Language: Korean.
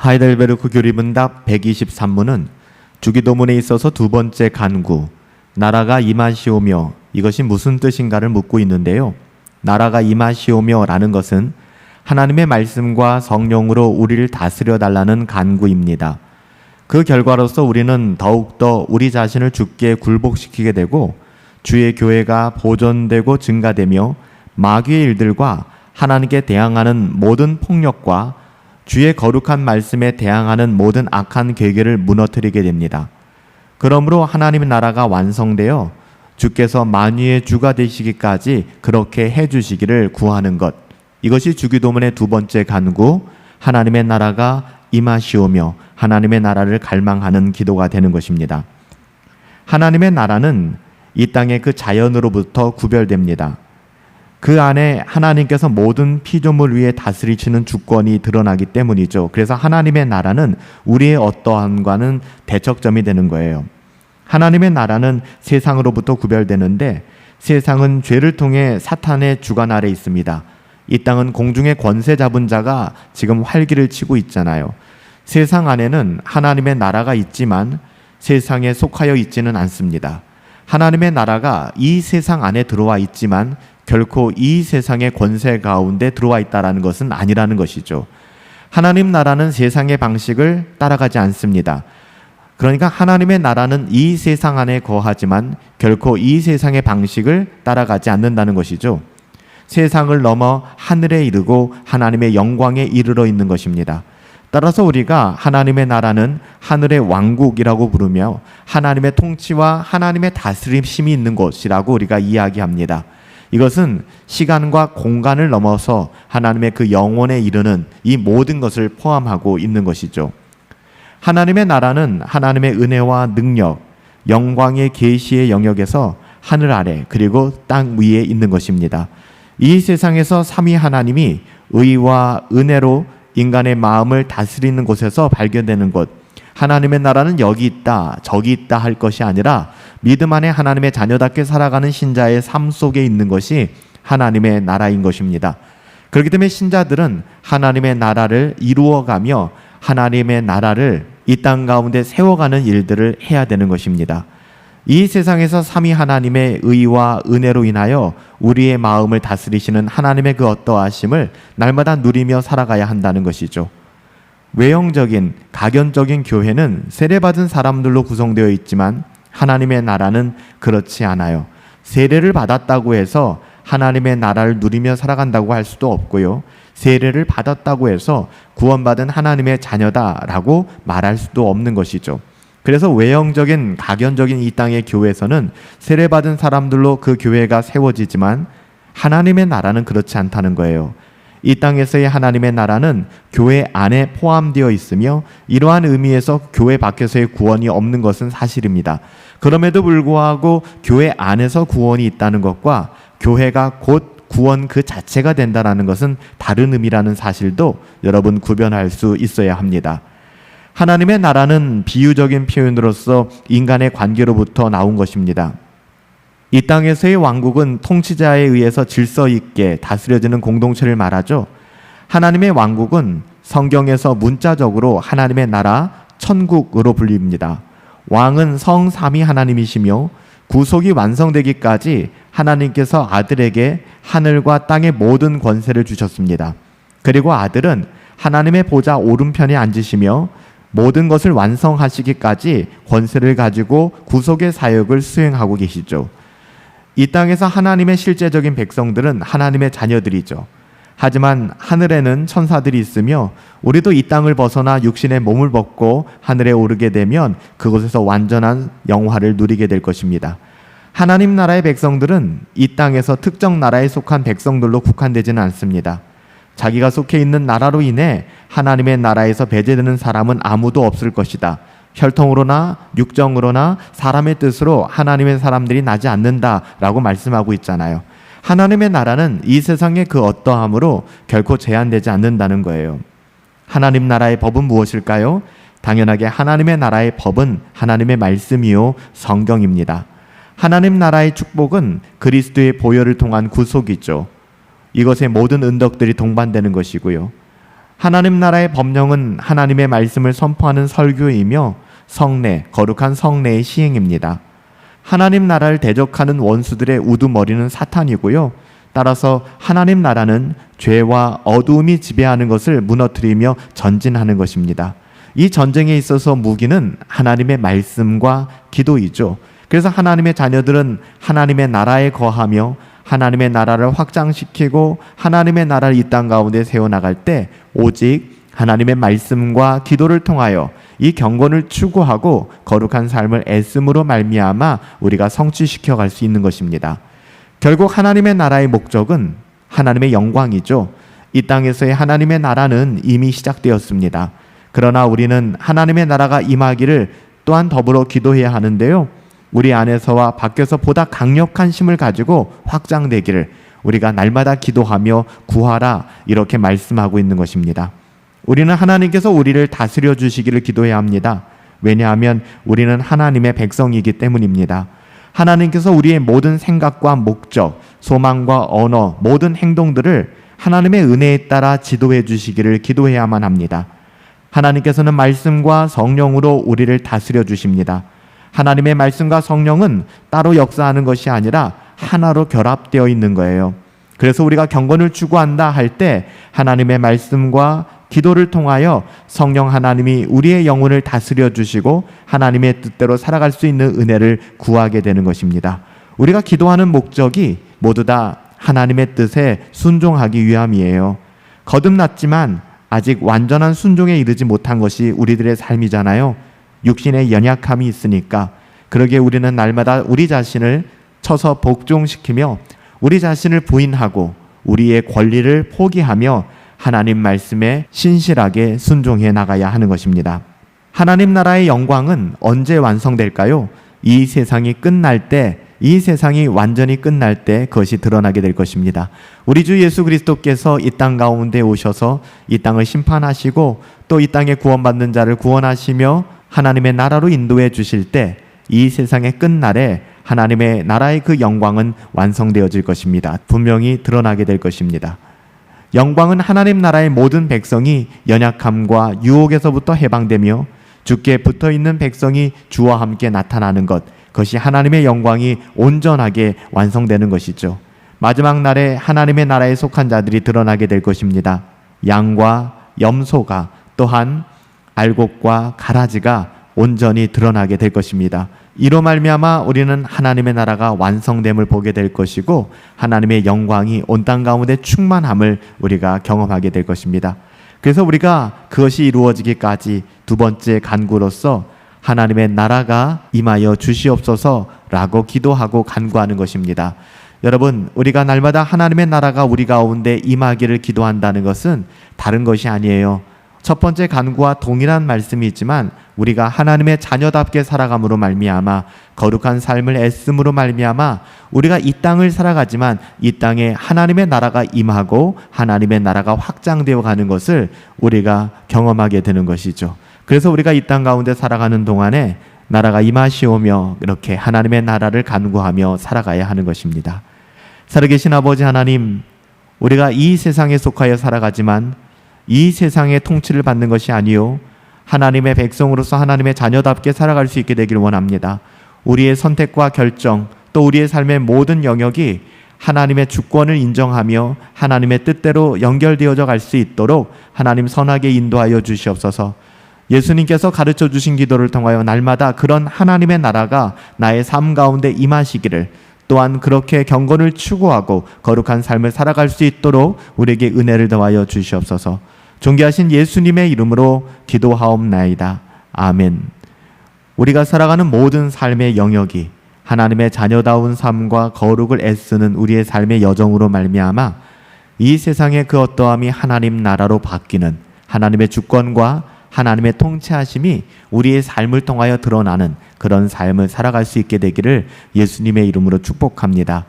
하이델베르크 교리문답 123문은 주기도문에 있어서 두 번째 간구 나라가 임하시오며 이것이 무슨 뜻인가를 묻고 있는데요. 나라가 임하시오며라는 것은 하나님의 말씀과 성령으로 우리를 다스려 달라는 간구입니다. 그 결과로서 우리는 더욱더 우리 자신을 주께 굴복시키게 되고 주의 교회가 보존되고 증가되며 마귀의 일들과 하나님께 대항하는 모든 폭력과 주의 거룩한 말씀에 대항하는 모든 악한 계획을 무너뜨리게 됩니다. 그러므로 하나님의 나라가 완성되어 주께서 만유의 주가 되시기까지 그렇게 해 주시기를 구하는 것. 이것이 주기도문의 두 번째 간구 하나님의 나라가 임하시오며 하나님의 나라를 갈망하는 기도가 되는 것입니다. 하나님의 나라는 이 땅의 그 자연으로부터 구별됩니다. 그 안에 하나님께서 모든 피조물 위에 다스리시는 주권이 드러나기 때문이죠. 그래서 하나님의 나라는 우리의 어떠함과는 대척점이 되는 거예요. 하나님의 나라는 세상으로부터 구별되는데 세상은 죄를 통해 사탄의 주관 아래 있습니다. 이 땅은 공중의 권세 잡은 자가 지금 활기를 치고 있잖아요. 세상 안에는 하나님의 나라가 있지만 세상에 속하여 있지는 않습니다. 하나님의 나라가 이 세상 안에 들어와 있지만 결코 이 세상의 권세 가운데 들어와 있다라는 것은 아니라는 것이죠. 하나님 나라는 세상의 방식을 따라가지 않습니다. 그러니까 하나님의 나라는 이 세상 안에 거하지만 결코 이 세상의 방식을 따라가지 않는다는 것이죠. 세상을 넘어 하늘에 이르고 하나님의 영광에 이르러 있는 것입니다. 따라서 우리가 하나님의 나라는 하늘의 왕국이라고 부르며 하나님의 통치와 하나님의 다스림심이 있는 곳이라고 우리가 이야기합니다. 이것은 시간과 공간을 넘어서 하나님의 그 영혼에 이르는 이 모든 것을 포함하고 있는 것이죠. 하나님의 나라는 하나님의 은혜와 능력, 영광의 계시의 영역에서 하늘 아래 그리고 땅 위에 있는 것입니다. 이 세상에서 삼위 하나님이 의와 은혜로 인간의 마음을 다스리는 곳에서 발견되는 것. 하나님의 나라는 여기 있다, 저기 있다 할 것이 아니라 믿음 안에 하나님의 자녀답게 살아가는 신자의 삶 속에 있는 것이 하나님의 나라인 것입니다. 그렇기 때문에 신자들은 하나님의 나라를 이루어가며 하나님의 나라를 이 땅 가운데 세워가는 일들을 해야 되는 것입니다. 이 세상에서 삼위 하나님의 의와 은혜로 인하여 우리의 마음을 다스리시는 하나님의 그 어떠하심을 날마다 누리며 살아가야 한다는 것이죠. 외형적인 가견적인 교회는 세례받은 사람들로 구성되어 있지만 하나님의 나라는 그렇지 않아요. 세례를 받았다고 해서 하나님의 나라를 누리며 살아간다고 할 수도 없고요. 세례를 받았다고 해서 구원받은 하나님의 자녀다라고 말할 수도 없는 것이죠. 그래서 외형적인 가견적인 이 땅의 교회에서는 세례받은 사람들로 그 교회가 세워지지만 하나님의 나라는 그렇지 않다는 거예요. 이 땅에서의 하나님의 나라는 교회 안에 포함되어 있으며 이러한 의미에서 교회 밖에서의 구원이 없는 것은 사실입니다. 그럼에도 불구하고 교회 안에서 구원이 있다는 것과 교회가 곧 구원 그 자체가 된다는 것은 다른 의미라는 사실도 여러분 구별할 수 있어야 합니다. 하나님의 나라는 비유적인 표현으로서 인간의 관계로부터 나온 것입니다. 이 땅에서의 왕국은 통치자에 의해서 질서 있게 다스려지는 공동체를 말하죠. 하나님의 왕국은 성경에서 문자적으로 하나님의 나라 천국으로 불립니다. 왕은 성삼위 하나님이시며 구속이 완성되기까지 하나님께서 아들에게 하늘과 땅의 모든 권세를 주셨습니다. 그리고 아들은 하나님의 보좌 오른편에 앉으시며 모든 것을 완성하시기까지 권세를 가지고 구속의 사역을 수행하고 계시죠. 이 땅에서 하나님의 실제적인 백성들은 하나님의 자녀들이죠. 하지만 하늘에는 천사들이 있으며 우리도 이 땅을 벗어나 육신의 몸을 벗고 하늘에 오르게 되면 그곳에서 완전한 영화를 누리게 될 것입니다. 하나님 나라의 백성들은 이 땅에서 특정 나라에 속한 백성들로 국한되지는 않습니다. 자기가 속해 있는 나라로 인해 하나님의 나라에서 배제되는 사람은 아무도 없을 것이다. 혈통으로나 육정으로나 사람의 뜻으로 하나님의 사람들이 나지 않는다라고 말씀하고 있잖아요. 하나님의 나라는 이 세상의 그 어떠함으로 결코 제한되지 않는다는 거예요. 하나님 나라의 법은 무엇일까요? 당연하게 하나님의 나라의 법은 하나님의 말씀이요 성경입니다. 하나님 나라의 축복은 그리스도의 보혈을 통한 구속이죠. 이것에 모든 은덕들이 동반되는 것이고요. 하나님 나라의 법령은 하나님의 말씀을 선포하는 설교이며 성례, 거룩한 성례의 시행입니다. 하나님 나라를 대적하는 원수들의 우두머리는 사탄이고요. 따라서 하나님 나라는 죄와 어두움이 지배하는 것을 무너뜨리며 전진하는 것입니다. 이 전쟁에 있어서 무기는 하나님의 말씀과 기도이죠. 그래서 하나님의 자녀들은 하나님의 나라에 거하며 하나님의 나라를 확장시키고 하나님의 나라를 이 땅 가운데 세워 나갈 때 오직 하나님의 말씀과 기도를 통하여 이 경건을 추구하고 거룩한 삶을 애씀으로 말미암아 우리가 성취시켜 갈 수 있는 것입니다. 결국 하나님의 나라의 목적은 하나님의 영광이죠. 이 땅에서의 하나님의 나라는 이미 시작되었습니다. 그러나 우리는 하나님의 나라가 임하기를 또한 더불어 기도해야 하는데요. 우리 안에서와 밖에서 보다 강력한 힘을 가지고 확장되기를 우리가 날마다 기도하며 구하라 이렇게 말씀하고 있는 것입니다. 우리는 하나님께서 우리를 다스려 주시기를 기도해야 합니다. 왜냐하면 우리는 하나님의 백성이기 때문입니다. 하나님께서 우리의 모든 생각과 목적, 소망과 언어, 모든 행동들을 하나님의 은혜에 따라 지도해 주시기를 기도해야만 합니다. 하나님께서는 말씀과 성령으로 우리를 다스려 주십니다. 하나님의 말씀과 성령은 따로 역사하는 것이 아니라 하나로 결합되어 있는 거예요. 그래서 우리가 경건을 추구한다 할 때 하나님의 말씀과 기도를 통하여 성령 하나님이 우리의 영혼을 다스려 주시고 하나님의 뜻대로 살아갈 수 있는 은혜를 구하게 되는 것입니다. 우리가 기도하는 목적이 모두 다 하나님의 뜻에 순종하기 위함이에요. 거듭났지만 아직 완전한 순종에 이르지 못한 것이 우리들의 삶이잖아요. 육신의 연약함이 있으니까 그러기에 우리는 날마다 우리 자신을 쳐서 복종시키며 우리 자신을 부인하고 우리의 권리를 포기하며 하나님 말씀에 신실하게 순종해 나가야 하는 것입니다. 하나님 나라의 영광은 언제 완성될까요? 이 세상이 끝날 때, 이 세상이 완전히 끝날 때 그것이 드러나게 될 것입니다. 우리 주 예수 그리스도께서 이 땅 가운데 오셔서 이 땅을 심판하시고 또 이 땅에 구원받는 자를 구원하시며 하나님의 나라로 인도해 주실 때 이 세상의 끝날에 하나님의 나라의 그 영광은 완성되어질 것입니다. 분명히 드러나게 될 것입니다. 영광은 하나님 나라의 모든 백성이 연약함과 유혹에서부터 해방되며 주께 붙어 있는 백성이 주와 함께 나타나는 것, 그것이 하나님의 영광이 온전하게 완성되는 것이죠. 마지막 날에 하나님의 나라에 속한 자들이 드러나게 될 것입니다. 양과 염소가 또한 알곡과 가라지가 온전히 드러나게 될 것입니다. 이로 말미암아 우리는 하나님의 나라가 완성됨을 보게 될 것이고 하나님의 영광이 온 땅 가운데 충만함을 우리가 경험하게 될 것입니다. 그래서 우리가 그것이 이루어지기까지 두 번째 간구로서 하나님의 나라가 임하여 주시옵소서라고 기도하고 간구하는 것입니다. 여러분, 우리가 날마다 하나님의 나라가 우리 가운데 임하기를 기도한다는 것은 다른 것이 아니에요. 첫 번째 간구와 동일한 말씀이 있지만 우리가 하나님의 자녀답게 살아감으로 말미암아 거룩한 삶을 애씀으로 말미암아 우리가 이 땅을 살아가지만 이 땅에 하나님의 나라가 임하고 하나님의 나라가 확장되어 가는 것을 우리가 경험하게 되는 것이죠. 그래서 우리가 이 땅 가운데 살아가는 동안에 나라가 임하시오며 이렇게 하나님의 나라를 간구하며 살아가야 하는 것입니다. 살아계신 아버지 하나님, 우리가 이 세상에 속하여 살아가지만 이 세상의 통치를 받는 것이 아니요 하나님의 백성으로서 하나님의 자녀답게 살아갈 수 있게 되기를 원합니다. 우리의 선택과 결정 또 우리의 삶의 모든 영역이 하나님의 주권을 인정하며 하나님의 뜻대로 연결되어져 갈 수 있도록 하나님 선하게 인도하여 주시옵소서. 예수님께서 가르쳐 주신 기도를 통하여 날마다 그런 하나님의 나라가 나의 삶 가운데 임하시기를 또한 그렇게 경건을 추구하고 거룩한 삶을 살아갈 수 있도록 우리에게 은혜를 더하여 주시옵소서. 존귀하신 예수님의 이름으로 기도하옵나이다. 아멘. 우리가 살아가는 모든 삶의 영역이 하나님의 자녀다운 삶과 거룩을 애쓰는 우리의 삶의 여정으로 말미암아 이 세상의 그 어떠함이 하나님 나라로 바뀌는 하나님의 주권과 하나님의 통치하심이 우리의 삶을 통하여 드러나는 그런 삶을 살아갈 수 있게 되기를 예수님의 이름으로 축복합니다.